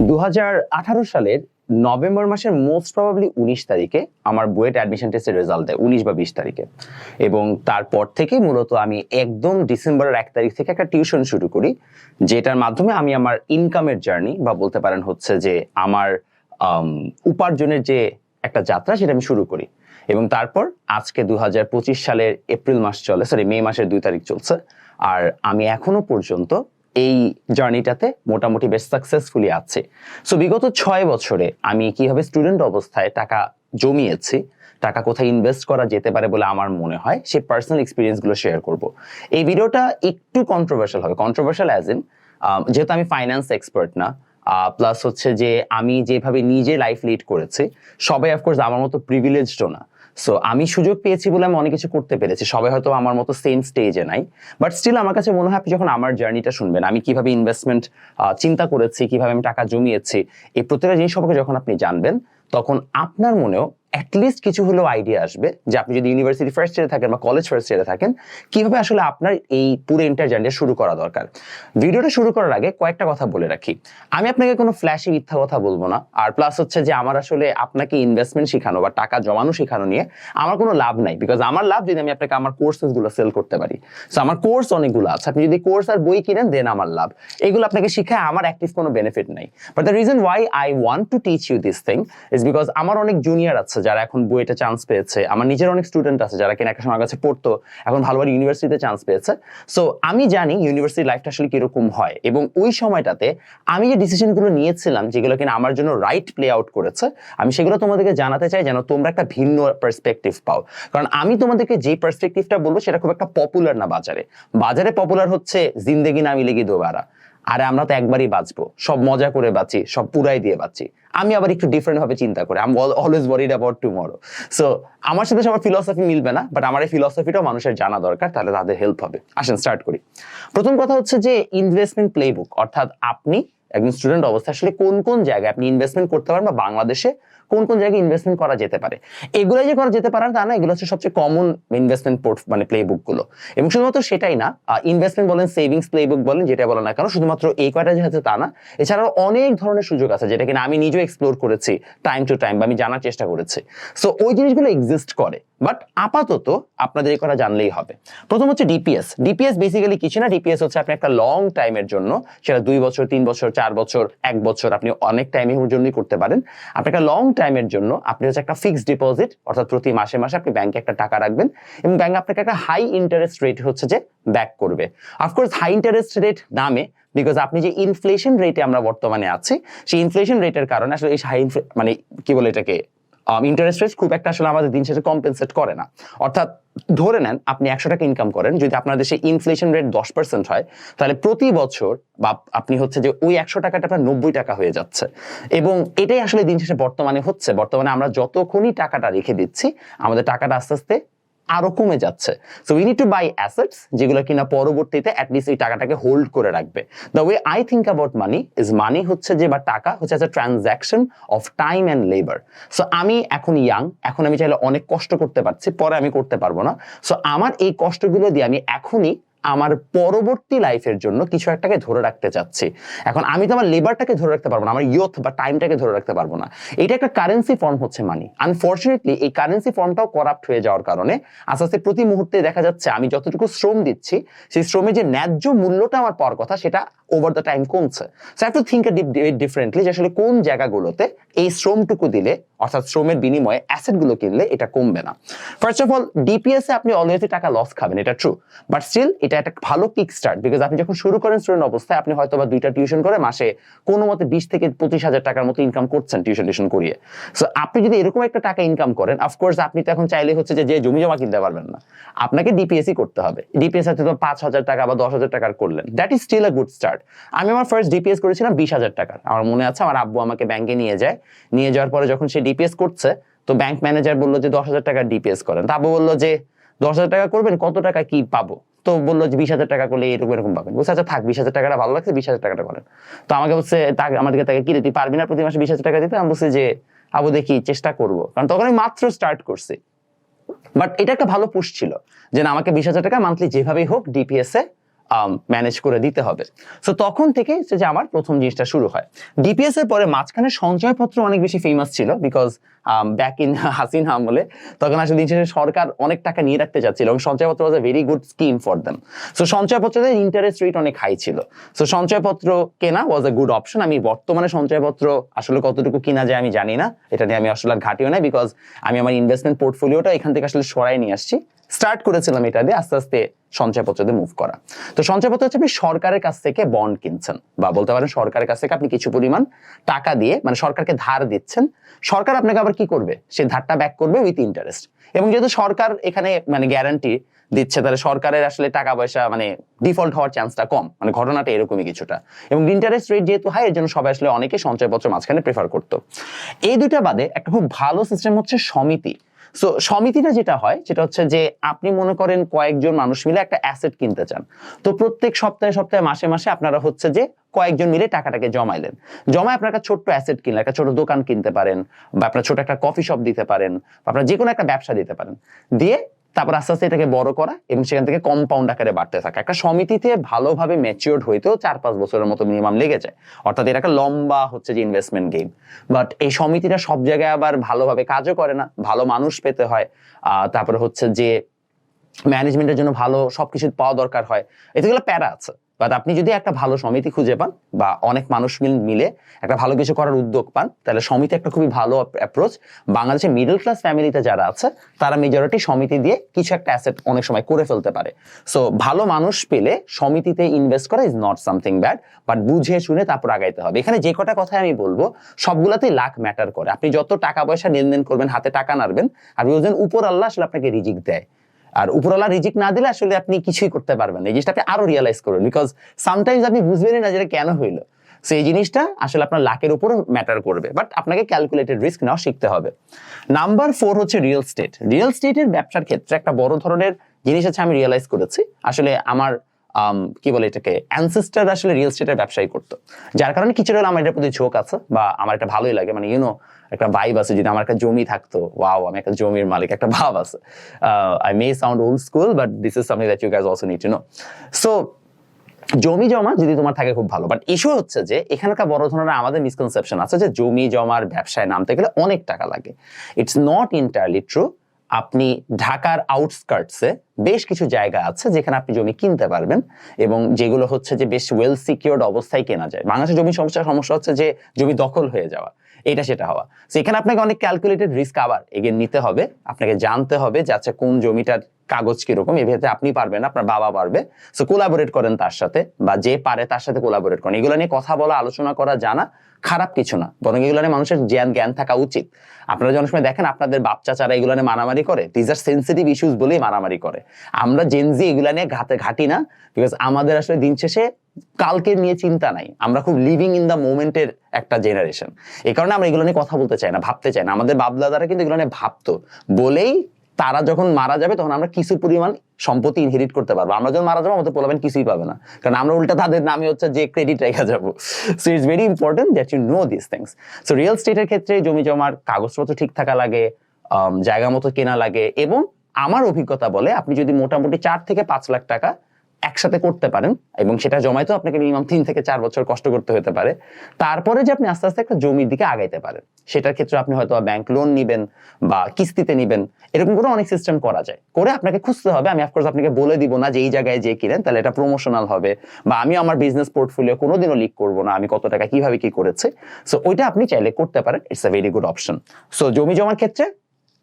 দু হাজার আঠারো সালের নভেম্বর মাসের মোস্ট প্রবাবলি উনিশ তারিখে আমার বুয়েট অ্যাডমিশন টেস্টের রেজাল্ট দেয় উনিশ বা বিশ তারিখে। এবং তারপর থেকে মূলত আমি একদম ডিসেম্বরের এক তারিখ থেকে একটা টিউশন শুরু করি যেটার মাধ্যমে আমি আমার ইনকামের জার্নি বা বলতে পারেন হচ্ছে যে আমার আম, উপার্জনের যে একটা যাত্রা সেটা আমি শুরু করি। এবং তারপর আজকে দু হাজার পঁচিশ সালের এপ্রিল মাস চলে সরি মে মাসের দুই তারিখ চলছে। আর আমি এখনও পর্যন্ত এই জার্নিটাতে মোটামুটি বেশ সাকসেসফুলি আছে। সো বিগত ছয় বছরে আমি কীভাবে স্টুডেন্ট অবস্থায় টাকা জমিয়েছি, টাকা কোথায় ইনভেস্ট করা যেতে পারে বলে আমার মনে হয়, সেই পার্সোনাল এক্সপিরিয়েন্সগুলো শেয়ার করব। এই ভিডিওটা একটু কন্ট্রোভার্সিয়াল হবে। কন্ট্রোভার্সিয়াল অ্যাজ ইন যেহেতু আমি ফাইন্যান্স এক্সপার্ট না প্লাস হচ্ছে যে আমি যেভাবে নিজে লাইফ লিড করেছি, সবাই অফকোর্স আমার মতো প্রিভিলেজডও না। সো আমি সুযোগ পেয়েছি বলে আমি অনেক কিছু করতে পেরেছি। সবাই হয়তো আমার মতো সেম স্টেজে নাই। বাট স্টিল আমার কাছে মনে হয় আপনি যখন আমার জার্নিটা শুনবেন, আমি কীভাবে ইনভেস্টমেন্ট চিন্তা করেছি, কীভাবে আমি টাকা জমিয়েছি, এই প্রত্যেকটা জিনিস সম্পর্কে যখন আপনি জানবেন, তখন আপনার মনেও অ্যাটলিস্ট কিছু হলেও আইডিয়া আসবে যে আপনি যদি ইউনিভার্সিটি ফার্স্ট ইয়ারে থাকেন বা কলেজ ফার্স্ট ইয়ারে থাকেন, কীভাবে আসলে আপনার এই পুরো এন্টার জার্নিটা শুরু করা দরকার? ভিডিওটা শুরু করার আগে কয়েকটা কথা বলে রাখি। আমি আপনাকে কোনো ফ্ল্যাশি মিথ্যা কথা বলব না। আর প্লাস হচ্ছে যে আমার আসলে আপনাকে ইনভেস্টমেন্ট শেখানো বা টাকা জমানো শেখানো নিয়ে আমার কোনো লাভ নাই। বিকজ আমার লাভ যদি আমি আপনাকে আমার কোর্সেসগুলো সেল করতে পারি। সো আমার কোর্স অনেকগুলো আছে। আপনি যদি কোর্স আর বই কিনেন দেন আমার লাভ। এগুলো আপনাকে শিখায়, আমার অ্যাটলিস্ট কোনো বেনিফিট নাই। But the reason why I want to teach you this thing is because আমার অনেক জুনিয়র আছে যারা এখন বইটা চান্স পেয়েছে। আমার নিজের অনেক স্টুডেন্ট আছে যারা কিনা একটা সময় কাছে পড়তো, এখন ভালো ভালো ইউনিভার্সিটিতে চান্স পেয়েছে। সো আমি জানি ইউনিভার্সিটি লাইফটা আসলে কীরকম হয় এবং ওই সময়টাতে আমি যে ডিসিশনগুলো নিয়েছিলাম, যেগুলো কিনা আমার জন্য রাইট প্লে আউট করেছে, আমি সেগুলো তোমাদেরকে জানাতে চাই যেন তোমরা একটা ভিন্ন পার্সপেক্টিভ পাও। কারণ আমি তোমাদেরকে যে পার্সপেক্টিভটা বলব সেটা খুব একটা পপুলার না বাজারে। বাজারে পপুলার হচ্ছে, জিন্দেগি না মিলেগি দোবারা। আরে আমরা তো একবারই বাঁচবো। সব মজা করে বাঁচি, সব পুরাই দিয়ে বাঁচি। আমি আবার একটু ডিফারেন্ট ভাবে চিন্তা করি। Always worried about tomorrow so আমার সাথে সবার ফিলসফি মিলবে না বাট আমার এই ফিলসফিটাও মানুষের জানা দরকার, তাহলে তাদের হেল্প হবে। আসেন স্টার্ট করি। প্রথম কথা হচ্ছে যে ইনভেস্টমেন্ট প্লেবুক অর্থাৎ আপনি একজন স্টুডেন্ট অবস্থায় আসলে কোন কোন জায়গায় আপনি ইনভেস্টমেন্ট করতে পারেন বা বাংলাদেশে কোন কোন জায়গায় ইনভেস্টমেন্ট করা যেতে পারে। এগুলো যে করা যেতে পারে, তা না, এগুলো হচ্ছে সবচেয়ে কমন ইনভেস্টমেন্ট পোর্ট মানে প্লে গুলো। এবং শুধুমাত্র সেটাই না ইনভেস্টমেন্ট বলেন সেভিংস প্লে বুক বলেন, যেটা বলেন না কেন, শুধুমাত্র এই কয়টা যে তা না, এছাড়াও অনেক ধরনের সুযোগ আছে, যেটা কিনা আমি নিজেও এক্সপ্লোর করেছি টাইম টু টাইম বা আমি জানার চেষ্টা করেছি। সো ওই জিনিসগুলো এক্সিস্ট করে। বাট আপাতত আপনাদের এই কথা জানলেই হবে। প্রথম হচ্ছে ডিপিএস ডিপিএস বেসিক্যালি কিছু না ডিপিএস হচ্ছে আপনি একটা লং টাইমের জন্য, সেটা দুই বছর, তিন বছর, চার বছর, এক বছর আপনি অনেক টাইমের জন্যই করতে পারেন। আপনি একটা লং টাইমের জন্য আপনি হচ্ছে একটা ফিক্সড ডিপোজিট অর্থাৎ প্রতি মাসে মাসে আপনি ব্যাংকে একটা টাকা রাখবেন এবং ব্যাংক আপনাকে একটা হাই ইন্টারেস্ট রেট হচ্ছে যে ব্যাক করবে। Of course high interest rate নামে বিকজ আপনি যে ইনফ্লেশন রেটে আমরা বর্তমানে আছি, সেই ইনফ্লেশন রেটের কারণে আসলে এই হাই মানে কি বলে এটাকে ইন্টারেস্ট রেট খুব একটা আসলে আমাদের দিন শেষে কম্পেনসেট করে না। অর্থাৎ ধরে নেন, আপনি একশো টাকা ইনকাম করেন, যদি আপনার দেশে ইনফ্লেশন রেট দশ পার্সেন্ট হয়, তাহলে প্রতি বছর বা আপনি হচ্ছে যে ওই একশো টাকাটা আপনার নব্বই টাকা হয়ে যাচ্ছে। এবং এটাই আসলে দিন শেষে বর্তমানে হচ্ছে। বর্তমানে আমরা যতক্ষণই টাকাটা রেখে দিচ্ছি, আমাদের টাকাটা আস্তে আস্তে আরও কমে যাচ্ছে। So we need to buy assets যেগুলো কিনা পরবর্তীতে অ্যাটলিস্ট এই টাকাটাকে হোল্ড করে রাখবে। The way I think about money is money হচ্ছে যে, বা টাকা হচ্ছে একটা transaction of time and labour so আমি এখন ইয়াং এখন আমি চাইলে অনেক কষ্ট করতে পারছি, পরে আমি করতে পারব না। সো আমার এই কষ্টগুলো দিয়ে আমি এখনই আমার পরবর্তী লাইফের জন্য কিছু একটাকে ধরে রাখতে চাচ্ছি। এখন আমি তো আমার লেবারটাকে ধরে রাখতে পারব না, আমার ইয়থ বা টাইমটাকে ধরে রাখতে পারব না। এটা একটা কারেন্সি ফর্ম হচ্ছে মানি আনফর্চুনেটলি এই কারেন্সি ফর্মটাও করাপ্ট হয়ে যাওয়ার কারণে আস্তে আস্তে প্রতি মুহূর্তে দেখা যাচ্ছে আমি যতটুকু শ্রম দিচ্ছি, সেই শ্রমের যে ন্যায্য মূল্যটা আমার পাওয়ার কথা, সেটা ওভার দ্য টাইম কমছে। So have to think differently যে আসলে কোন জায়গাগুলোতে এই শ্রমটুকু দিলে, অর্থাৎ শ্রমের বিনিময়ে অ্যাসেটগুলো কিনলে এটা কমবে না। ফার্স্ট অফ অল ডিপিএস এ আপনি অলওয়েজই টাকা লস খাবেন, এটা ট্রু বাট স্টিল এটা একটা ভালো কিক স্টার্ট বিকজ আপনি যখন শুরু করেন স্টুডেন্ট অবস্থায়, আপনি হয়তো বা দুইটা টিউশন করে মাসে কোনো মতে বিশ থেকে পঁচিশ হাজার টাকার মতো ইনকাম করছেন টিউশন টিউশন করিয়ে। সো আপনি যদি এরকম একটা টাকা ইনকাম করেন অফকোর্স আপনি তো এখন চাইলে হচ্ছে যে জমি জমা কিনতে পারবেন না। আপনাকে ডিপিএসই করতে হবে। ডিপিএস হয়তো পাঁচ হাজার টাকা বা দশ হাজার টাকার করলেন। That is still a good start আমি আমার ফার্স্ট ডিপিএস করেছিলাম বিশ হাজার টাকার। আমার মনে আছে আমার আব্বু আমাকে ব্যাংকে নিয়ে যায়। নিয়ে যাওয়ার পরে যখন সে ডিপিএস করছে, তো ব্যাংক ম্যানেজার বলল যে, দশ হাজার টাকা ডিপিএস করেন। তা আব্বু বলল যে, দশ হাজার টাকা করবেন, কত টাকা কি পাবো? তো বলল যে বিশ হাজার টাকা করলে এরকম এরকম পাবেন। বলছে আচ্ছা থাক, বিশ হাজার টাকাটা ভালো লাগছে, বিশ হাজার টাকাটা করেন। তো আমাকে বলছে আমাদেরকে তাকে কিনে তুই পারবি না প্রতি মাসে বিশ হাজার টাকা দিতে? আমি বলছি যে, আবু, দেখি, চেষ্টা করব। কারণ তখন আমি মাত্র স্টার্ট করছি। বাট এটা একটা ভালো পুশ ছিল, যে না, আমাকে বিশ হাজার টাকা মান্থলি যেভাবেই হোক ডিপিএস এ ম্যানেজ করে দিতে হবে। সো তখন থেকে যে আমার প্রথম জিনিসটা শুরু হয়। ডিপিএস এর পরে মাঝখানে সঞ্চয়পত্র অনেক বেশি ফেমাস ছিল বিকজ ব্যাক ইন হাসিনা আমলে তখন আসলে দিন শেষে সরকার অনেক টাকা নিয়ে রাখতে চাচ্ছিল এবং সঞ্চয়পত্র was a very good scheme for them so সঞ্চয়পত্রের interest rate অনেক হাই ছিল। সো সঞ্চয়পত্র কেনা ওয়াজ এ গুড অপশন আমি বর্তমানে সঞ্চয়পত্র আসলে কতটুকু কিনা যায় আমি জানি না। এটা নিয়ে আমি আসলে আর ঘাটিও নাই বিকজ আমি আমার ইনভেস্টমেন্ট পোর্টফোলিওটা এখান থেকে আসলে সরাই নিয়ে আসছি। স্টার্ট করেছিলাম এটা দিয়ে আস্তে আস্তে সঞ্চয়পত্র দিয়ে মুভ করা। তো সঞ্চয়পত্র হচ্ছে আপনি সরকারের কাছ থেকে বন্ড কিনছেন বা বলতে পারেন সরকারের কাছ থেকে আপনি কিছু পরিমাণ টাকা দিয়ে মানে সরকারকে ধার দিচ্ছেন। সরকার আপনাকে আবার কি করবে? সে ধারটা ব্যাক করবে উইথ ইন্টারেস্ট এবং যেহেতু সরকার এখানে মানে গ্যারান্টি দিচ্ছে, তাহলে সরকারের আসলে টাকা পয়সা মানে ডিফল্ট হওয়ার চান্সটা কম। মানে ঘটনাটা এরকমই কিছুটা। এবং ইন্টারেস্ট রেট যেহেতু হাই এর জন্য সবাই আসলে অনেকে সঞ্চয়পত্র মাঝখানে প্রেফার করতো। এই দুইটা বাদে একটা খুব ভালো সিস্টেম হচ্ছে সমিতি। সো সমিতিটা যেটা হয়, সেটা হচ্ছে যে আপনি মনে করেন কয়েকজন মানুষ মিলে একটা অ্যাসেট কিনতে চান। তো প্রত্যেক সপ্তাহে সপ্তাহে, মাসে মাসে আপনারা হচ্ছে যে কয়েকজন মিলে টাকাটাকে জমাইলেন। জমায় আপনার একটা ছোট্ট অ্যাসেট কিনলেন, একটা ছোট দোকান কিনতে পারেন বা আপনার ছোট একটা কফি শপ দিতে পারেন বা আপনার যে কোনো একটা ব্যবসা দিতে পারেন। দিয়ে তারপর আস্তে আস্তে এটাকে বড় করা এবং সেখান থেকে কম্পাউন্ড আকারে বাড়তে থাকা। একটা সমিতিতে ভালোভাবে ম্যাচিওর হইতেও চার পাঁচ বছরের মতো মিনিমাম লেগে যায়। অর্থাৎ এটা একটা লম্বা হচ্ছে যে ইনভেস্টমেন্ট গেম বাট এই সমিতিটা সব জায়গায় আবার ভালোভাবে কাজও করে না, ভালো মানুষ পেতে হয় তারপরে হচ্ছে যে ম্যানেজমেন্টের জন্য ভালো সবকিছু পাওয়া দরকার হয়। এতে এতেগুলো প্যারা আছে। বাট আপনি যদি একটা ভালো সমিতি খুঁজে পান বা অনেক মানুষ মিল- একটা ভালো কিছু করার উদ্যোগ পান, তাহলে সমিতি একটা খুবই ভালো অ্যাপ্রোচ বাংলাদেশের মিডল ক্লাস ফ্যামিলিতে যারা আছে, তারা মেজরিটি সমিতি দিয়ে কিছু একটা অ্যাসেট অনেক সময় করে ফেলতে পারে। সো ভালো মানুষ পেলে সমিতিতে ইনভেস্ট করা is not something bad but বুঝে শুনে তারপর আগাইতে হবে। এখানে যে কটা কথাই আমি বলব, সবগুলাতেই লাখ ম্যাটার করে। আপনি যত টাকা পয়সা লেনদেন করবেন, হাতে টাকা নাড়বেন আপনি বুঝবেন উপর আল্লাহ আসলে আপনাকে রিজিক দেয়। আর উপরওয়ালা রিজিক না দিলে আসলে আপনি কিছুই করতে পারবেন না। এই জিনিসটা আপনি আরও রিয়ালাইজ করুন বিকজ সামটাইমস আপনি বুঝবেনই না যেটা কেন হইল। সো এই জিনিসটা আসলে আপনার লাকের উপর ম্যাটার করবে বাট আপনাকে ক্যালকুলেটেড রিস্ক নেওয়া শিখতে হবে। নাম্বার ফোর হচ্ছে রিয়েল স্টেট রিয়েল স্টেটের ব্যবসার ক্ষেত্রে একটা বড় ধরনের জিনিস আছে আমি রিয়েলাইজ করেছি। আসলে আমার আম, কি বলে এটাকে? অ্যানসেস্টার আসলে রিয়েল স্টেটের ব্যবসায়ী করতো। যার কারণে কিছুটা আমার এটার প্রতি ঝোঁক আছে বা আমার একটা ভালোই লাগে। মানে ইউনো একটা ভাইব আছে যদি আমার একটা জমি থাকতো। ওয়াও আমি একটা জমির মালিক, একটা ভাব আছে। I may sound old school but this is something that you guys also need to know so জমি জমা যদি তোমার থাকে খুব ভালো। বাট ইস্যু হচ্ছে যে, এখানকার বড় ধরনের আমাদের মিসকনসেপশন আছে যে, জমি জমার ব্যবসায় নামতে গেলে অনেক টাকা লাগে। ইটস নট ইন্টারলি ট্রু আপনি ঢাকার আউটস্কার্টসে বেশ কিছু জায়গা আছে যেখানে আপনি জমি কিনতে পারবেন এবং যেগুলো হচ্ছে যে বেশ ওয়েল সিকিউরড অবস্থায় কেনা যায়। বাংলাদেশের জমি সমস্যা সমস্যা হচ্ছে যে জমি দখল হয়ে যাওয়া, এটা সেটা হওয়া। তো এখানে আপনাকে অনেক ক্যালকুলেটেড রিস্ক আবার এগিয়ে নিতে হবে। আপনাকে জানতে হবে যে আচ্ছা কোন জমিটার কাগজ কীরকম এভাবে আপনি পারবেন, আপনার বাবা পারবে। সো কোলাবোরেট করেন তার সাথে বা যে পারে তার সাথে কোলাবোরেট করেন। এগুলো নিয়ে কথা বলা, আলোচনা করা, জানা খারাপ কিছু না। বরং এগুলো মানুষের জ্ঞান জ্ঞান থাকা উচিত। আপনারা যে অনেক সময় দেখেন, আপনাদের বাপ চাচারা এগুলো নিয়ে মারামারি করে দিজ আর সেন্সিটিভ ইস্যুস বলেই মারামারি করে। আমরা জেনজি এগুলো নিয়ে ঘাতে ঘাটি না বিকজ আমাদের আসলে দিন শেষে কালকে নিয়ে চিন্তা নাই। আমরা খুব লিভিং ইন দ্য মোমেন্টের একটা জেনারেশন এই কারণে আমরা এগুলো নিয়ে কথা বলতে চাই না, ভাবতে চাই না। আমাদের বাপদাদারা কিন্তু এগুলো নিয়ে ভাবতো। বলেই তারা যখন মারা যাবে তখন আমরা কিছু পরিমাণ সম্পত্তি ইনহেরিট করতে পারব? আমরা যখন মারা যাব আমাদের পোলাবেন কিছুই পাবে না। কারণ আমরা উল্টা তাদের নামে হচ্ছে যে ক্রেডিট রেখে যাব। So it's very important that you know this things so real স্টেটের ক্ষেত্রে জমি জমার কাগজপত্র ঠিক থাকা লাগে আম, জায়গা মতো কেনা লাগে এবং আমার অভিজ্ঞতা বলে আপনি যদি মোটামুটি চার থেকে পাঁচ লাখ টাকা একসাথে করতে পারেন এবং সেটা জমাইতেও আপনাকে মিনিমাম তিন থেকে চার বছর কষ্ট করতে হতে পারে। তারপরে যে আপনি আস্তে আস্তে একটা জমির দিকে আগাইতে পারেন, সেটার ক্ষেত্রে আপনি হয়তো ব্যাংক লোন নিবেন বা কিস্তিতে নিবেন, এরকম করে অনেক সিস্টেম করা যায়। করে আপনাকে খুঁজতে হবে, আমি অফকোর্স আপনাকে বলে দিব না যে এই জায়গায় যে কিনেন, তাহলে এটা প্রমোশনাল হবে বা আমি আমার বিজনেস পোর্টফোলিও কোনোদিনও লিক করব না, আমি কত টাকা কীভাবে কি করেছে। সো ওইটা আপনি চাইলে করতে পারেন it's a very good option so জমি জমার ক্ষেত্রে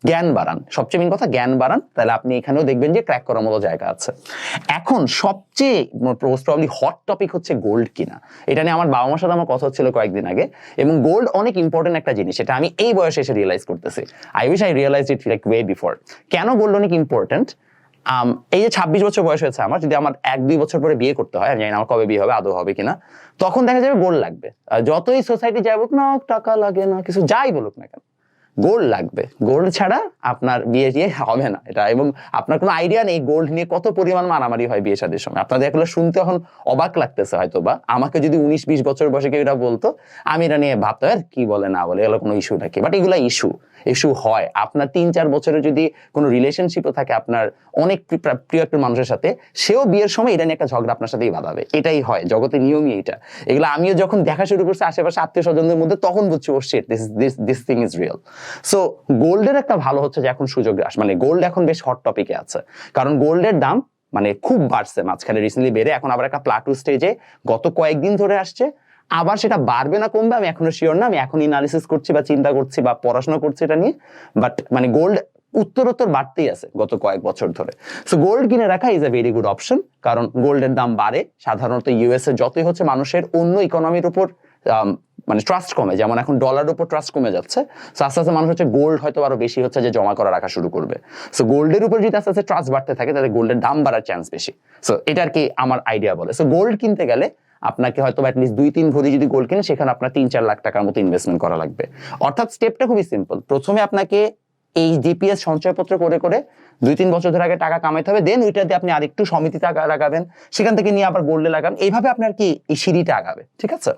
জ্ঞান বাড়ান। সবচেয়ে মেন কথা জ্ঞান বাড়ান, তাহলে আপনি এখানেও দেখবেন যে ক্র্যাক করার মতো জায়গা আছে। এখন সবচেয়ে মোস্ট প্রবলি হট টপিক হচ্ছে গোল্ড কিনা। এটা নিয়ে আমার বাবা মার সাথে আমার কথা হচ্ছিল কয়েকদিন আগে। এবং গোল্ড অনেক ইম্পর্টেন্ট একটা জিনিস, এটা আমি এই বয়সে এসে রিয়েলাইজ করতেছি। I wish I realise it like way before কেন গোল্ড অনেক ইম্পর্টেন্ট এই যে ছাব্বিশ বছর বয়স হয়েছে আমার, যদি আমার এক, দুই বছর পরে বিয়ে করতে হয়, আমি জানি আমার কবে বিয়ে হবে, আদৌ হবে কিনা, তখন দেখা যাবে গোল্ড লাগবে। যতই সোসাইটি যাই বলুক না টাকা লাগে না, কিছু যাই বলুক না কেন। গোল্ড লাগবে। গোল্ড ছাড়া আপনার বিয়ে টিয়ে হবে না এটা। এবং আপনার কোনো আইডিয়া নেই গোল্ড নিয়ে কত পরিমাণ মারামারি হয় বিয়ে সাদের সময়। আপনাদের এগুলো শুনতে এখন অবাক লাগতেছে হয়তো বা আমাকে যদি উনিশ বিশ বছর বয়সে কেউ এটা বলতো, আমি এটা নিয়ে ভাবতো আর কি বলে না বলে? এগুলো কোনো ইস্যু নাকি? বাট এগুলো ইস্যু ইস্যু হয়। আপনার তিন, চার বছরে যদি কোনো রিলেশনশিপও থাকে আপনার অনেক প্রিয় একটা মানুষের সাথে, সেও বিয়ের সময় এটা নিয়ে একটা ঝগড়া আপনার সাথেই বাঁধাবে। এটাই হয় জগতের নিয়মই এটা। এগুলো আমিও যখন দেখা শুরু করছি আশেপাশে আত্মীয় স্বজনদের মধ্যে, তখন বুঝছি ও shit this this this thing is real so গোল্ডের একটা ভালো হচ্ছে যে এখন সুযোগ আস মানে গোল্ড এখন বেশ হট টপিকে আছে। কারণ গোল্ডের দাম মানে খুব বাড়ছে। মাঝখানে রিসেন্টলি বেড়ে, এখন আবার একটা প্লাটু স্টেজে গত কয়েকদিন ধরে আসছে। আবার সেটা বাড়বে না কমবে, আমি এখনও শিওর না, আমি এখন ইনালিসিস করছি বা চিন্তা করছি বা পড়াশোনা করছি এটা নিয়ে বাট মানে গোল্ড উত্তরোত্তর বাড়তেই আছে গত কয়েক বছর ধরে। সো গোল্ড কিনে রাখা is a very good option কারণ গোল্ডের দাম বাড়ে, সাধারণত ইউএস এ যতই হচ্ছে মানুষের অন্য ইকোনমির উপর মানে ট্রাস্ট কমে, যেমন এখন ডলার উপর ট্রাস্ট কমে যাচ্ছে সো আস্তে আস্তে মানুষ হচ্ছে গোল্ড হয়তো আরও বেশি হচ্ছে যে জমা করা রাখা শুরু করবে। সো গোল্ডের উপর যদি আস্তে আস্তে ট্রাস্ট বাড়তে থাকে, তাহলে গোল্ডের দাম বাড়ার চান্স বেশি। সো এটা আর কি আমার আইডিয়া বলে। সো গোল্ড কিনতে গেলে আপনাকে হয়তো অ্যাটলিস্ট দুই, তিন ভরি যদি গোল্ড কেনেন সেখানে আপনার তিন, চার লাখ টাকার মতো ইনভেস্টমেন্ট করা লাগবে। অর্থাৎ স্টেপটা খুবই সিম্পল প্রথমে আপনাকে এই ডিপিএস সঞ্চয়পত্র করে করে দুই, তিন বছর ধরে আগে টাকা কামাইতে হবে দেন ওইটা দিয়ে আপনি আরেকটু সমিতি টাকা লাগাবেন সেখান থেকে নিয়ে আবার গোল্ডে লাগান এইভাবে আপনার কি এই সিঁড়িটা আগাবে, ঠিক আছে?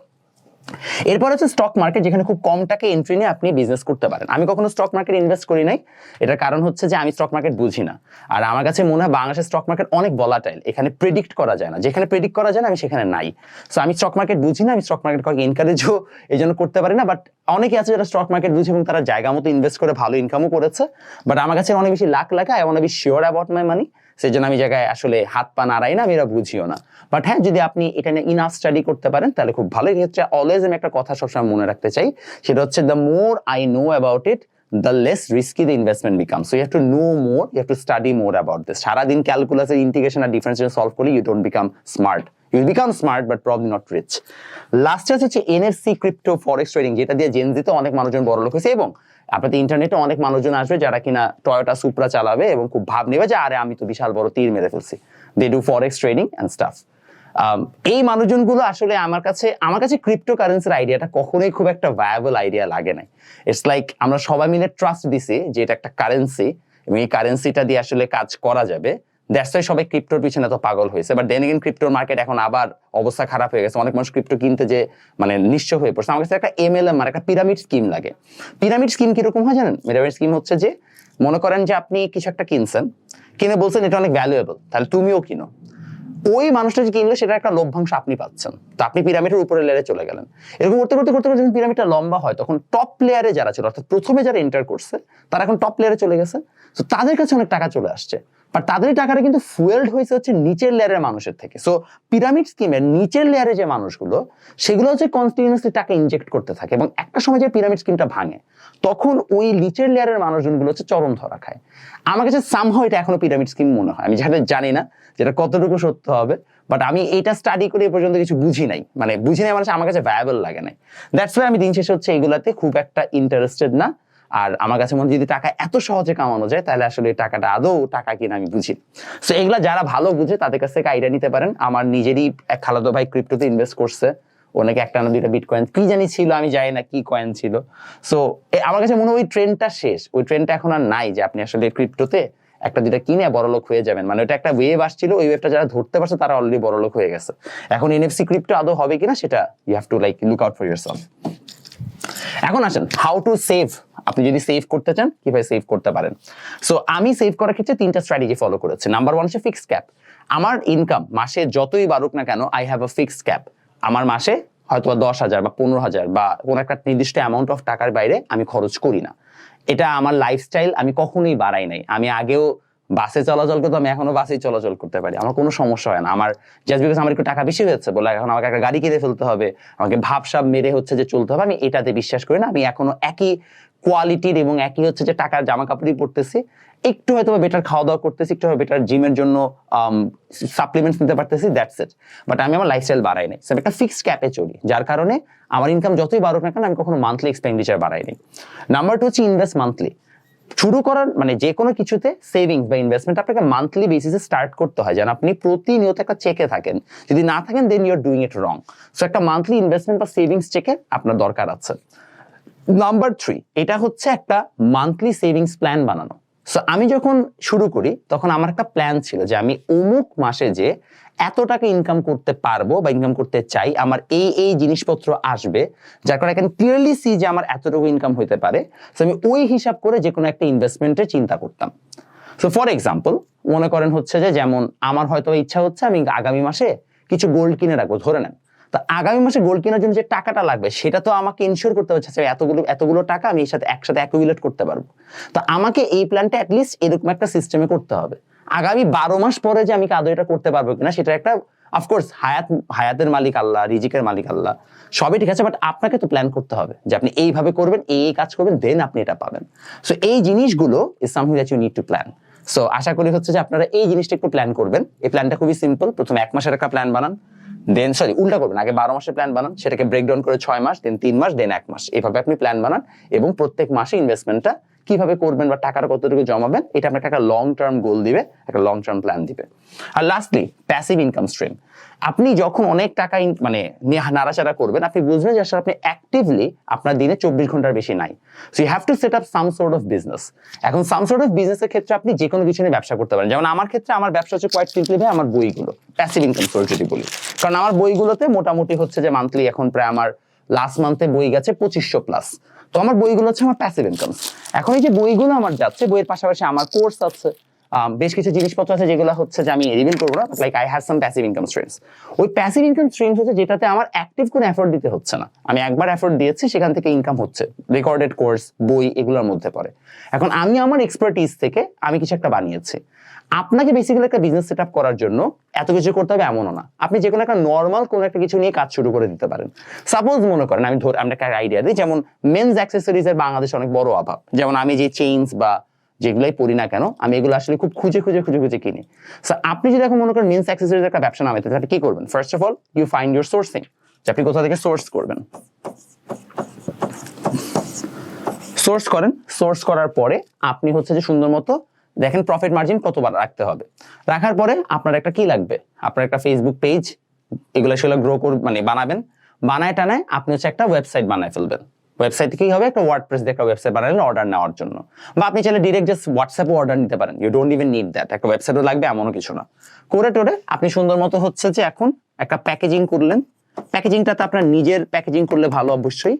এরপর হচ্ছে স্টক মার্কেট যেখানে খুব কম টাকা এন্ট্রি নিয়ে আপনি বিজনেস করতে পারেন। আমি কখনো স্টক মার্কেট ইনভেস্ট করি নাই। এটার কারণ হচ্ছে যে আমি স্টক মার্কেট বুঝি না। আর আমার কাছে মনে হয় বাংলাদেশের স্টক মার্কেট অনেক ভলাটাইল এখানে প্রেডিক্ট করা যায় না। যেখানে প্রেডিক্ট করা যায় না, আমি সেখানে নাই। সো আমি স্টক মার্কেট বুঝি না, আমি স্টক মার্কেট কাউকে এনকারেজও এই জন্য করতে পারি না। বাট অনেকে আছে যারা স্টক মার্কেট বুঝে এবং তারা জায়গা মতো ইনভেস্ট করে ভালো ইনকামও করেছে। বাট আমার কাছে অনেক বেশি লাখ lakh I want be sure about my money সেই জন্য আমি জায়গায় আসলে হাত পা নাড়াই না, আমি বুঝিও না। বাট হ্যাঁ যদি আপনি এটা নিয়ে ইনাফ স্টাডি করতে পারেন, তাহলে খুব ভালো। এক্ষেত্রে অলওয়েজ আমি একটা কথা সবসময় মনে রাখতে চাই, সেটা হচ্ছে the more I know about it the less risky the investment become so you have to know more you have to study more about this সারাদিন ক্যালকুলাসের ইন্টিগ্রেশন আর ডিফারেন্সিয়েশন সলভ করলে you don't become smart you become smart but probably not rich লাস্টে হচ্ছে NFT crypto forex trading যেটা দিয়ে জেনজিতে অনেক মানুষজন বড় লোক হয়েছে, এবং আপনাদের ইন্টারনেটে অনেক মানুষজন আসবে যারা কিনা টয়োটা সুপ্রা চালাবে এবং খুব ভাব নেবে যে, আরে, আমি তো বিশাল বড় তীর মেরে ফেলছি। They do forex trading and stuff এই মানুষজনগুলো আসলে আমার কাছে আমার কাছে ক্রিপ্টো কারেন্সির আইডিয়াটা কখনোই খুব একটা ভায়াবল আইডিয়া লাগে নাই। ইটস লাইক আমরা সবাই মিলে ট্রাস্ট দিছি যে, এটা একটা কারেন্সি এবং এই কারেন্সিটা দিয়ে আসলে কাজ করা যাবে। ওয়াই সবাই ক্রিপ্টোর পিছনে তো পাগল হয়েছে। বাট দেন এগেন ক্রিপ্টোর মার্কেট এখন আবার অবস্থা খারাপ হয়ে গেছে। অনেক মানুষ ক্রিপ্টো কিনতে যে মানে নিঃস্ব হয়ে পড়ছে। আমার কাছে একটা এমএলএম মানে একটা পিরামিড স্কিম লাগে। পিরামিড স্কিম কীরকম হয় জানেন? পিরামিড স্কিম হচ্ছে যে, মনে করেন যে আপনি কিছু একটা কিনছেন, কিনে বলছেন এটা অনেক ভ্যালুয়েবল তাহলে তুমিও কিনো। ওই মানুষটা যে কিনলে সেটা একটা লভ্যাংশ আপনি পাচ্ছেন। তো আপনি পিরামিডের উপরে লেয়ারে চলে গেলেন। এরকম করতে করতে করতে করতে যখন পিরামিডটা লম্বা হয়, তখন টপ প্লেয়ারে যারা ছিল, অর্থাৎ প্রথমে যারা এন্টার করছে, তারা এখন টপ প্লেয়ারে চলে গেছে। তো তাদের কাছে অনেক টাকা চলে আসছে। বাট তাদের টাকাটা কিন্তু ফুয়েলড হয়েছে হচ্ছে নিচের লেয়ারের মানুষের থেকে। সো পিরামিড স্কিমের নিচের লেয়ারে যে মানুষগুলো, সেগুলো হচ্ছে কন্টিনিউসলি টাকা ইনজেক্ট করতে থাকে এবং একটা সময় যে পিরামিড স্কিমটা ভাঙে, তখন ওই নিচের লেয়ারের মানুষজনগুলো হচ্ছে চরম ধরা খায়। আমার কাছে সামহাও এটা এখনও পিরামিড স্কিম মনে হয়। আমি যেটা জানি না যেটা কতটুকু সত্য হবে বাট আমি এটা স্টাডি করে এ পর্যন্ত কিছু বুঝি নাই। মানে বুঝি নাই মানে আমার কাছে ভায়াবল লাগে নাই। দ্যাটস ওয়াই আমি দিন শেষে হচ্ছে এগুলাতে খুব একটা ইন্টারেস্টেড না। আর আমার কাছে মনে যদি টাকা এত সহজে কামানো যায়, তাহলে আসলে টাকাটা আদৌ টাকা কিনা আমি বুঝি সো এগুলা যারা ভালো বুঝে তাদের কাছ থেকে আইডিয়া নিতে পারেন। আমার নিজেরই এক খালাতো ভাই ক্রিপ্টোতে ইনভেস্ট করছে। অনেকে একটা না দুইটা বিট কয়েন কি জানি ছিল, আমি জানি না কি কয়েন ছিল। সো আমার কাছে মনে হয় ওই ট্রেন্ডটা শেষ। ওই ট্রেন্ডটা এখন আর নাই যে আপনি আসলে ক্রিপ্টোতে একটা দুইটা কিনে বড় লোক হয়ে যাবেন। মানে ওটা একটা ওয়েভ আসছিল, ওই ওয়েভটা যারা ধরতে পারছে তারা অলরেডি বড় লোক হয়ে গেছে। এখন এনএফসি ক্রিপ্টো আদৌ হবে কিনা সেটা you have to like look out for year এখন আসেন হাউ টু সেভ আপনি যদি সেভ করতে চান, কীভাবে সেভ করতে পারেন? সো আমি সেভ করার ক্ষেত্রে তিনটা স্ট্র্যাটেজি ফলো করেছি। নাম্বার ওয়ান হচ্ছে ফিক্সড ক্যাপ আমার ইনকাম মাসে যতই বাড়ুক না কেন I have a fixed cap আমার মাসে হয়তো দশ হাজার বা পনেরো হাজার বা কোনো একটা নির্দিষ্ট অ্যামাউন্ট অফ টাকার বাইরে আমি খরচ করি না। এটা আমার লাইফস্টাইল আমি কখনোই বাড়াই নাই। আমি আগেও বাসে চলাচল করতাম আমি এখনও বাসেই চলাচল করতে পারি। আমার কোনো সমস্যা হয় না। আমার জাস্ট বিকজ আমার একটু টাকা বেশি হয়েছে বলে এখন আমাকে একটা গাড়ি কিনে ফেলতে হবে। আমাকে ভাবসাব মেরে হচ্ছে যে চলতে হবে। আমি এটাতে বিশ্বাস করি না। আমি এখনও একই কোয়ালিটির এবং একই হচ্ছে যে টাকার জামা কাপড়ই পরতেছি। একটু হয়তো বেটার খাওয়া দাওয়া করতেছি, একটু হয়তো বেটার জিমের জন্য সাপ্লিমেন্টস নিতে পারতেছি দ্যাটস ইট বাট আমি আমার লাইফস্টাইল বাড়াই নাই। একটা ফিক্সড ক্যাপে চলি, যার কারণে আমার ইনকাম যতই বাড়ুক না কেন, আমি কখনো মান্থলি এক্সপেন্ডিচার বাড়াই নি নাম্বার টু হচ্ছে ইনভেস্ট মান্থলি শুরু করার মানে যে কোনো কিছুতে সেভিংস বা ইনভেস্টমেন্ট আপনাকে মান্থলি বেসিসে স্টার্ট করতে হয়। যেন আপনি প্রতিনিয়ত একটা চেকে থাকেন। যদি না থাকেন then you're doing it wrong so একটা মান্থলি ইনভেস্টমেন্ট বা সেভিংস চেকে আপনার দরকার আছে। নাম্বার থ্রি এটা হচ্ছে একটা মান্থলি সেভিংস প্ল্যান বানানো। সো আমি যখন শুরু করি, তখন আমার একটা প্ল্যান ছিল যে আমি অমুক মাসে যে এত টাকা ইনকাম করতে পারব বা ইনকাম করতে চাই, আমার এই এই জিনিসপত্র আসবে, যার কারণে ক্যান ক্লিয়ারলি সি যে আমার এতটুকু ইনকাম হতে পারে। সো আমি ওই হিসাব করে যে কোনো একটা ইনভেস্টমেন্টের চিন্তা করতাম। সো ফর এক্সাম্পল মনে করেন হচ্ছে যে যেমন আমার হয়তো ইচ্ছা হচ্ছে আমি আগামী মাসে কিছু গোল্ড কিনে রাখব, ধরে নেন। তো আগামী মাসে গোল্ড কেনার জন্য যে টাকাটা লাগবে, সেটা তো আমাকে ইনশিওর করতে হচ্ছে যে এতগুলো এতগুলো টাকা আমি এর সাথে, একসাথে অ্যাকুমুলেট করতে পারব। তো আমাকে এই প্ল্যানটা অ্যাটলিস্ট এরকম একটা সিস্টেমে করতে হবে। আগামী বারো মাস পরে যে আমি আদৌ এটা করতে পারব কিনা, সেটা একটা অফকোর্স হায়াত, হায়াতের মালিক আল্লাহ, রিজিকের মালিক আল্লাহ, সবই ঠিক আছে বাট আপনাকে তো প্ল্যান করতে হবে যে আপনি এইভাবে করবেন, এই এই কাজ করবেন দেন আপনি এটা পাবেন। সো এই জিনিসগুলো is something that you need to plan so আশা করি হচ্ছে যে আপনারা এই জিনিসটা একটু প্ল্যান করবেন। এই প্ল্যানটা খুবই সিম্পল প্রথমে এক মাসের একটা প্ল্যান বানান। দেন সরি উল্টা করবেন। আগে বারো মাসের প্ল্যান বানান, সেটাকে ব্রেকডাউন করে ছয় মাস দেন তিন মাস দেন এক মাস। এভাবে আপনি প্ল্যান বানান এবং প্রত্যেক মাসে ইনভেস্টমেন্টটা কীভাবে করবেন বা টাকাটা কতটুকু জমাবেন, এটা আপনাকে একটা লং টার্ম গোল দিবে, একটা লং টার্ম প্ল্যান দিবে। আর লাস্টলি প্যাসিভ ইনকাম স্ট্রিম আপনি যখন অনেক টাকা মানে নাড়াচাড়া করবেন, আপনি বুঝবেন যে আসলে আপনি অ্যাক্টিভলি আপনার দিনে চব্বিশ ঘণ্টার বেশি নাই। So you have to set up some sort of business এখন সাম সোর্ট অফ বিজনেসের ক্ষেত্রে আপনি যে কোনো কিছু নিয়ে ব্যবসা করতে পারেন। যেমন আমার ক্ষেত্রে আমার ব্যবসা হচ্ছে কোয়াইট সিম্পলি ভাই আমার বইগুলো প্যাসিভ ইনকাম সোর্স যদি বলি। কারণ আমার বইগুলোতে মোটামুটি হচ্ছে যে মান্থলি এখন প্রায় আমার লাস্ট মান্থে বই গেছে পঁচিশশো প্লাস তো আমার বইগুলো হচ্ছে আমার প্যাসিভ ইনকাম এখন এই যে বইগুলো আমার যাচ্ছে, বইয়ের পাশাপাশি আমার কোর্স আছে বেশ কিছু জিনিসপত্র আছে যেগুলো হচ্ছে যে আমি রিভিল করব না like I have some passive income streams ওই প্যাসিভ ইনকাম স্ট্রিমস হচ্ছে যেটাতে আমার অ্যাক্টিভ কোনো এফোর্ট দিতে হচ্ছে না। আমি একবার এফোর্ট দিয়েছি, সেখান থেকে ইনকাম হচ্ছে। রেকর্ডেড কোর্স বই এগুলোর মধ্যে পড়ে। এখন আমি আমার এক্সপার্টিস থেকে আমি কিছু একটা বানিয়েছি। আপনাকে বেসিক্যালি একটা বিজনেস সেট করার জন্য এত কিছু করতে হবে এমনও না। আপনি যে কোনো একটা নর্মাল কোনো একটা কিছু নিয়ে কাজ শুরু করে দিতে পারেন। সাপোজ মনে করেন, আমি ধর আমরা একটা আইডিয়া দিই, যেমন মেন্স অ্যাক্সেসরিজ এর বাংলাদেশে অনেক বড় অভাব। যেমন আমি যে চেইনস বা যেগুলাই পড়ি না কেন, আমি এগুলো আসলে খুব খুঁজে খুঁজে খুঁজে খুঁজে কিনি। সো আপনি যদি এখন মনে করেন মেন্স অ্যাক্সেসরিজ একটা ব্যবসা নামাইতে তাহলে কি করবেন? First of all you find your sourcing যে আপনি কোথা থেকে সোর্স করবেন। সোর্স করেন। সোর্স করার পরে আপনি হচ্ছে যে সুন্দর মতো দেখেন প্রফিট মার্জিন কতবার রাখতে হবে। রাখার পরে আপনার একটা কি লাগবে? আপনার একটা ফেসবুক পেজ এগুলো সেগুলো গ্রো কর মানে বানাবেন। বানায় টানায় আপনি হচ্ছে একটা ওয়েবসাইট বানায় ফেলবেন। ওয়েবসাইট কি হবে? একটা ওয়ার্ড প্রেস দিয়ে একটা ওয়েবসাইট বানালেন অর্ডার নেওয়ার জন্য। বা আপনি চাইলে ডিরেক্ট জাস্ট হোয়াটসঅ্যাপে অর্ডার নিতে পারেন। You don't even need that একটা ওয়েবসাইটও লাগবে, এমনও কিছু না। করে টোরে আপনি সুন্দর মতো হচ্ছে যে এখন একটা প্যাকেজিং করলেন। প্যাকেজিংটাতে আপনার নিজের প্যাকেজিং করলে ভালো অবশ্যই।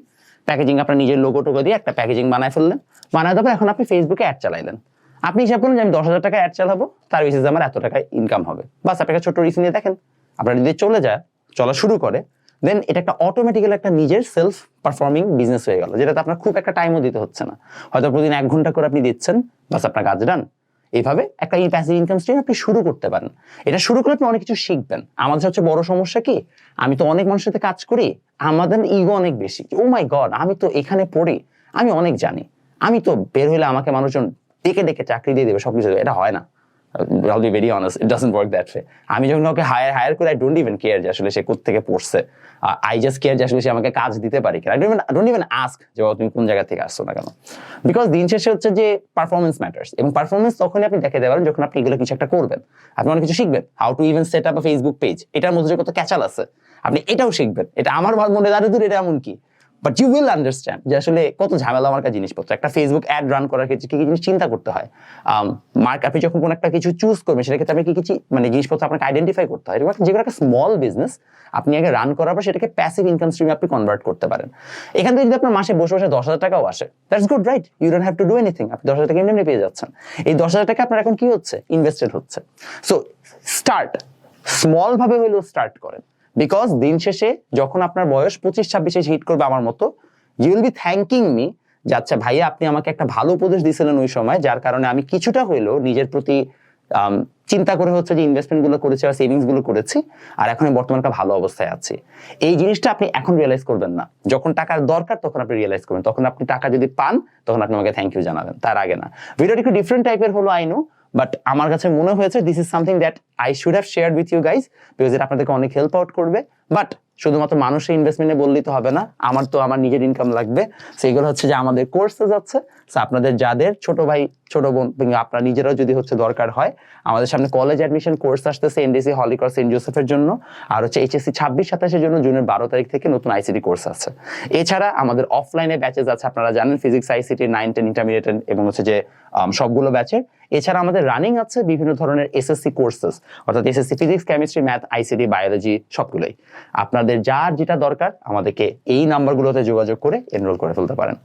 প্যাকেজিং আপনার নিজের লোগো টোগো দিয়ে একটা প্যাকেজিং বানায় ফেললেন। বানায় দেবো, এখন আপনি ফেসবুকে অ্যাড চালাইলেন। আপনি হিসাব করুন যে আমি দশ হাজার টাকা অ্যাড চালাবো, তার বেসিসে আমার এত টাকা ইনকাম হবে। বাস আপনাকে ছোট রিস্ক নিয়ে দেখেন। আপনার যদি চলে যায়, চলা শুরু করে দেন এটা একটা অটোমেটিক্যালি একটা নিজের সেলফ পারফর্মিং বিজনেস হয়ে গেল, যেটাতে আপনার খুব একটা টাইমও দিতে হচ্ছে না। হয়তো প্রতিদিন এক ঘণ্টা করে আপনি দিচ্ছেন, বাস, আপনার কাজ ডান এইভাবে একটা এই প্যাসিভ ইনকাম স্ট্রিম আপনি শুরু করতে পারেন। এটা শুরু করলে আপনি অনেক কিছু শিখবেন। আমাদের হচ্ছে বড় সমস্যা কি? আমি তো অনেক মানুষের সাথে কাজ করি, আমাদের ইগো অনেক বেশি। ও মাই গড আমি তো এখানে পড়ি, আমি অনেক জানি। আমি তো বের হইলে আমাকে মানুষজন ডেকে ডেকে চাকরি দিয়ে দেবে, সবকিছু। এটা হয় না. আমি যখন কাউকে হায়ার হায়ার করে আই ডোন্ট ইভেন কেয়ার যে আসলে সে থেকে পড়ছে। আই জাস্ট কেয়ার যে আসলে সে আমাকে কাজ দিতে পারে কিনা। আই ডোন্ট ইভেন আস্ক যে তুমি কোন জায়গা থেকে আসছো না কেন? বিকজ দিন শেষে হচ্ছে যে পারফরমেন্স ম্যাটার্স এবং পারফরমেন্স তখনই আপনি দেখাতে পারেন যখন আপনি এগুলো কিছু একটা করবেন। আপনি অনেক কিছু শিখবেন। How to even set up Facebook page এটার মধ্যে কত ক্যাচাল আছে। আপনি এটাও শিখবেন। এটা আমার মনে দাঁড়িয়ে দূর, এটা এমন কি? বাট ইউ উইল আন্ডারস্ট্যান্ড যে আসলে কত ঝামেলা আমার কাছে জিনিসপত্র। একটা ফেসবুক অ্যাড রান করার ক্ষেত্রে কি কি জিনিস চিন্তা করতে হয়? মার্ক আপনি যখন কোনো একটা কিছু চুজ করবেন সেটা ক্ষেত্রে আপনি কি কিছু মানে জিনিসপত্র আপনাকে আইডেন্টিফাই করতে হয়। যেগুলো একটা স্মল বিজনেস আপনি আগে রান করার পর সেটাকে প্যাসিভ ইনকাম স্ট্রিমে আপনি কনভার্ট করতে পারেন। এখান থেকে যদি আপনার মাসে বসে বসে দশ হাজার টাকাও আসে that's good right you don't have to do anything আপনি দশ হাজার টাকা এমনি পেয়ে যাচ্ছেন। এই দশ হাজার টাকা আপনার এখন কি হচ্ছে? ইনভেস্টেড হচ্ছে। সো স্টার্ট স্মল ভাবে হলেও স্টার্ট করেন। বিকজ দিন শেষে যখন আপনার বয়স পঁচিশ, ছাব্বিশে হিট করবে আমার মতো you will be thanking me যে আচ্ছা ভাইয়া, আপনি আমাকে একটা ভালো উপদেশ দিয়েছিলেন ওই সময়, যার কারণে আমি কিছুটা হইলেও নিজের প্রতি চিন্তা করে হচ্ছে যে ইনভেস্টমেন্টগুলো করেছি বা সেভিংসগুলো করেছি, আর এখন বর্তমানে একটা ভালো অবস্থায় আছি। এই জিনিসটা আপনি এখন রিয়েলাইজ করবেন না। যখন টাকার দরকার তখন আপনি রিয়েলাইজ করবেন। তখন আপনি টাকা যদি পান, তখন আপনি আমাকে থ্যাংক ইউ জানাবেন। তার আগে না। ভিডিওটি একটু ডিফারেন্ট টাইপের হলো আই নো বাট আমার কাছে মনে হয়েছে this is something that I should have share with you guys because এটা আপনাদেরকে অনেক হেল্প আউট করবে। বাট শুধুমাত্র মানুষের ইনভেস্টমেন্টে বললেই তো হবে না। আমার তো আমার নিজের ইনকাম লাগবে। সেইগুলো হচ্ছে যে আমাদের কোর্সে যাচ্ছে। So, আপনাদের যাদের ছোট ভাই, ছোট বোন, কিংবা আপনার নিজেরাও যদি হচ্ছে দরকার হয়, আমাদের সামনে কলেজ অ্যাডমিশন কোর্স আসতেছে এনডিসি হলিক্রস সেন্ট জোসেফের জন্য। আর হচ্ছে এইচএসসি ছাব্বিশ, সাতাশের জন্য জুনের বারো তারিখ থেকে নতুন আইসিটি কোর্স আছে। এছাড়া আমাদের অফলাইনে ব্যাচেস আছে। আপনারা জানেন physics ICT nine ten intermediate এবং হচ্ছে যে সবগুলো ব্যাচের এছাড়া আমাদের রানিং আছে বিভিন্ন ধরনের এসএসসি কোর্সেস অর্থাৎ SSC physics chemistry math ICT biology সবগুলোই। আপনাদের যার যেটা দরকার আমাদেরকে এই নাম্বারগুলোতে যোগাযোগ করে এনরোল করে ফেলতে পারেন।